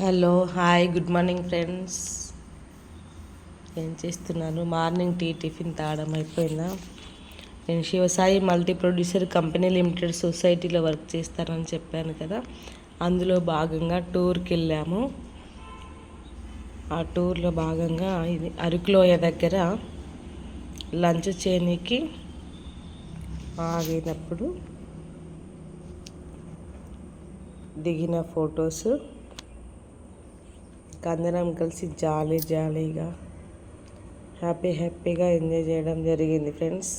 Hello hi good morning friends ఏం చేస్తున్నాను morning tea tiffin తాగడం అయిపోయిందా? నేను Shivasai multi producer company limited సొసైటీలో వర్క్ చేస్తానని చెప్పాను కదా. అందులో భాగంగా టూర్కి వెళ్ళాము. ఆ టూర్లో భాగంగా ఇది అరకులోయ దగ్గర లంచ్ చేయనీకి ఆగినప్పుడు దిగిన ఫొటోస్ అందరం కలిసి జాలీ జాలీగా హ్యాపీ హ్యాపీగా ఎంజాయ్ చేయడం జరిగింది ఫ్రెండ్స్.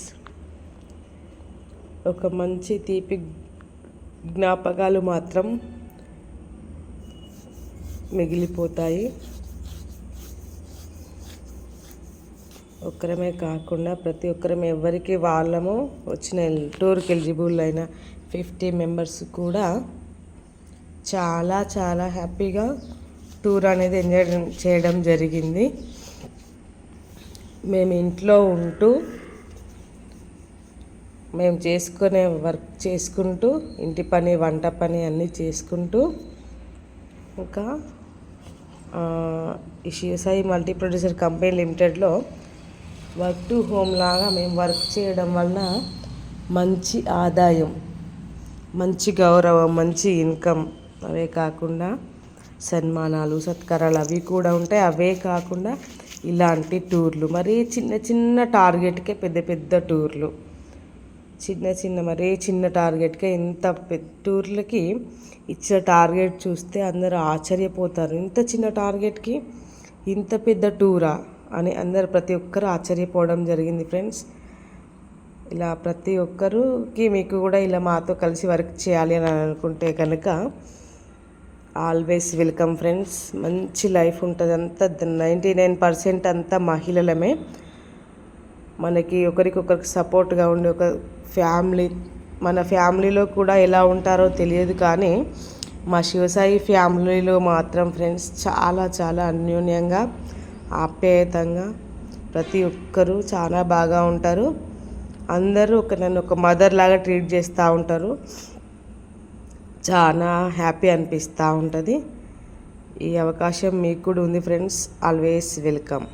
ఒక మంచి తీపి జ్ఞాపకాలు మాత్రం మిగిలిపోతాయి. ఒక్కరమే కాకుండా ప్రతి ఒక్కరం ఎవరికి వాళ్ళము వచ్చిన టూర్కి ఎలిజిబుల్ అయిన ఫిఫ్టీ మెంబర్స్ కూడా చాలా చాలా హ్యాపీగా టూర్ అనేది ఎంజాయ్ చేయడం జరిగింది. మేము ఇంట్లో ఉంటూ మేము చేసుకునే వర్క్ చేసుకుంటూ ఇంటి పని వంట పని అన్నీ చేసుకుంటూ ఇంకా ఈ శివసాయి మల్టీ ప్రొడ్యూసర్ కంపెనీ లిమిటెడ్లో వర్క్ టు హోమ్ లాగా మేము వర్క్ చేయడం వలన మంచి ఆదాయం మంచి గౌరవం మంచి ఇన్కమ్ అవే కాకుండా సన్మానాలు సత్కారాలు అవి కూడా ఉంటాయి. అవే కాకుండా ఇలాంటి టూర్లు మరీ చిన్న చిన్న టార్గెట్కే పెద్ద పెద్ద టూర్లు. చిన్న చిన్న మరీ చిన్న టార్గెట్కే ఇంత పెద్ద టూర్లకి ఇచ్చిన టార్గెట్ చూస్తే అందరూ ఆశ్చర్యపోతారు. ఇంత చిన్న టార్గెట్కి ఇంత పెద్ద టూరా అని అందరు ప్రతి ఒక్కరు ఆశ్చర్యపోవడం జరిగింది ఫ్రెండ్స్. ఇలా ప్రతి ఒక్కరికి మీకు కూడా ఇలా మాతో కలిసి వర్క్ చేయాలి అని అనుకుంటే కనుక ఆల్వేస్ వెల్కమ్ ఫ్రెండ్స్ మంచి లైఫ్ ఉంటుంది అంతా. నైంటీ నైన్ పర్సెంట్ అంతా మహిళలమే. మనకి ఒకరికొకరికి సపోర్ట్గా ఉండే ఒక ఫ్యామిలీ మన ఫ్యామిలీలో కూడా ఎలా ఉంటారో తెలియదు కానీ మా శివసాయి ఫ్యామిలీలో మాత్రం ఫ్రెండ్స్ చాలా చాలా అన్యోన్యంగా ఆప్యాయతంగా ప్రతి ఒక్కరూ చాలా బాగా ఉంటారు. అందరూ ఒక నన్ను ఒక మదర్ లాగా ట్రీట్ చేస్తూ ఉంటారు. చాలా హ్యాపీ అనిపిస్తూ ఉంటుంది. ఈ అవకాశం మీకు కూడా ఉంది ఫ్రెండ్స్. Always welcome.